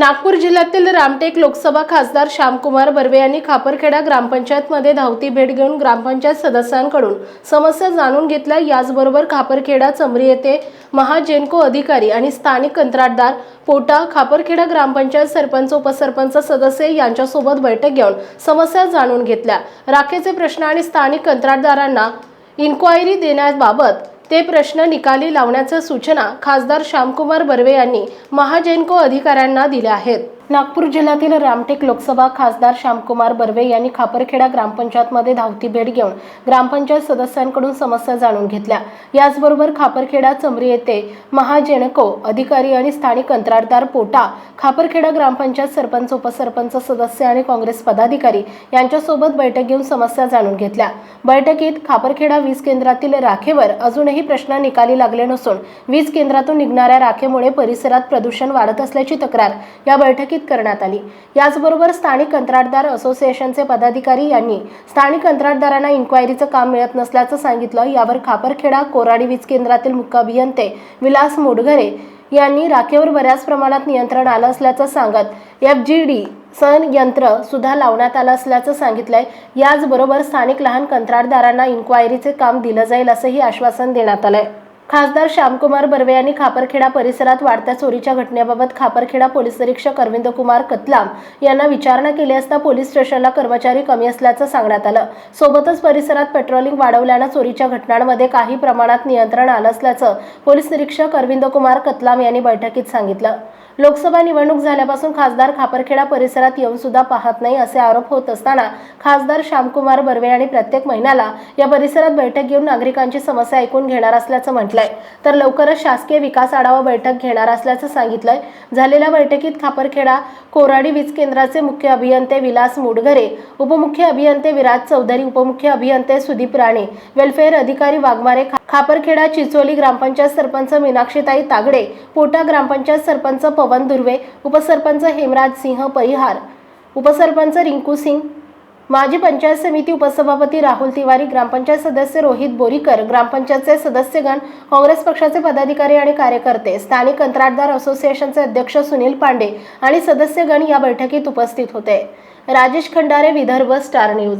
नागपूर जिल्ह्यातील रामटेक लोकसभा खासदार श्यामकुमार बर्वे यांनी खापरखेडा ग्रामपंचायतमध्ये धावती भेट घेऊन ग्रामपंचायत सदस्यांकडून समस्या जाणून घेतल्या. याचबरोबर खापरखेडा चमरी येथे महाजेनको अधिकारी आणि स्थानिक कंत्राटदार पोटा खापरखेडा ग्रामपंचायत सरपंच उपसरपंच सदस्य यांच्यासोबत बैठक घेऊन समस्या जाणून घेतल्या. राखेचे प्रश्न आणि स्थानिक कंत्राटदारांना इन्क्वायरी देण्याबाबत ते प्रश्न निकाली लावण्याच्या सूचना खासदार श्यामकुमार बर्वे यांनी महाजेनको अधिकाऱ्यांना दिल्या आहेत. नागपूर जिल्ह्यातील रामटेक लोकसभा खासदार श्यामकुमार बर्वे यांनी खापरखेडा ग्रामपंचायतमध्ये धावती भेट घेऊन ग्रामपंचायत सदस्यांकडून समस्या जाणून घेतल्या. याचबरोबर खापरखेडा चमरी येथे महाजेणको अधिकारी आणि स्थानिक कंत्राटदार पोटा खापरखेडा ग्रामपंचायत सरपंच उपसरपंच सदस्य आणि काँग्रेस पदाधिकारी यांच्यासोबत बैठक घेऊन समस्या जाणून घेतल्या. बैठकीत खापरखेडा वीज केंद्रातील राखेवर अजूनही प्रश्न निकाली लागले नसून वीज केंद्रातून निघणाऱ्या राखेमुळे परिसरात प्रदूषण वाढत असल्याची तक्रार या बैठकीत करण्यात आली. याचबरोबर स्थानिक कंत्राटदार असोसिएशनचे पदाधिकारी यांनी स्थानिक कंत्राटदारांना इन्क्वायरीचं काम मिळत नसल्याचं सांगितलं. यावर खापरखेडा कोराडी वीज केंद्रातील मुख्य अभियंते विलास मोडघरे यांनी राखेवर बऱ्याच प्रमाणात नियंत्रण आलं असल्याचं सांगत एफ जी डी सन यंत्र सुद्धा लावण्यात आलं असल्याचं सांगितलंय. याचबरोबर स्थानिक लहान कंत्राटदारांना इन्क्वायरीचे काम दिलं जाईल असंही आश्वासन देण्यात आलंय. खासदार श्यामकुमार बर्वे यांनी खापरखेडा परिसरात वाढत्या चोरीच्या घटनेबाबत खापरखेडा पोलीस निरीक्षक अरविंद कुमार कतलाम यांना विचारणा केली असता पोलीस स्टेशनला कर्मचारी कमी असल्याचं सांगण्यात आलं. सोबतच परिसरात पेट्रोलिंग वाढवल्यानं चोरीच्या घटनांमध्ये काही प्रमाणात नियंत्रण आलं असल्याचं पोलीस निरीक्षक अरविंद कुमार कतलाम यांनी बैठकीत सांगितलं. लोकसभा निवडणूक झाल्यापासून खासदार खापरखेडा परिसरात येऊन सुद्धा पाहत नाही असे आरोप होत असताना खासदार श्यामकुमार बर्वे यांनी प्रत्येक महिन्याला या परिसरात बैठक घेऊन नागरिकांची समस्या ऐकून घेणार असल्याचं म्हटलंय. तर लवकरच शासकीय विकास आढावा बैठक घेणार असल्याचं सांगितलंय. झालेल्या बैठकीत खापरखेडा कोराडी वीज केंद्राचे मुख्य अभियंते विलास मुडघरे उपमुख्य अभियंते विराज चौधरी उपमुख्य अभियंते सुदीप राणे वेलफेअर अधिकारी वाघमारे खापरखेडा चिचोली ग्रामपंचायत सरपंच मीनाक्षीताई तागडे पोटा ग्रामपंचायत सरपंच पवन दुर्वे उपसरपंच हेमराज सिंह परिहार उपसरपंच रिंकू सिंग माजी पंचायत समिती उपसभापती राहुल तिवारी ग्रामपंचायत सदस्य रोहित बोरीकर ग्रामपंचायतचे सदस्यगण काँग्रेस पक्षाचे पदाधिकारी आणि कार्यकर्ते स्थानिक कंत्राटदार असोसिएशनचे अध्यक्ष सुनील पांडे आणि सदस्यगण या बैठकीत उपस्थित होते. Rajesh Khandare Vidarbha star news.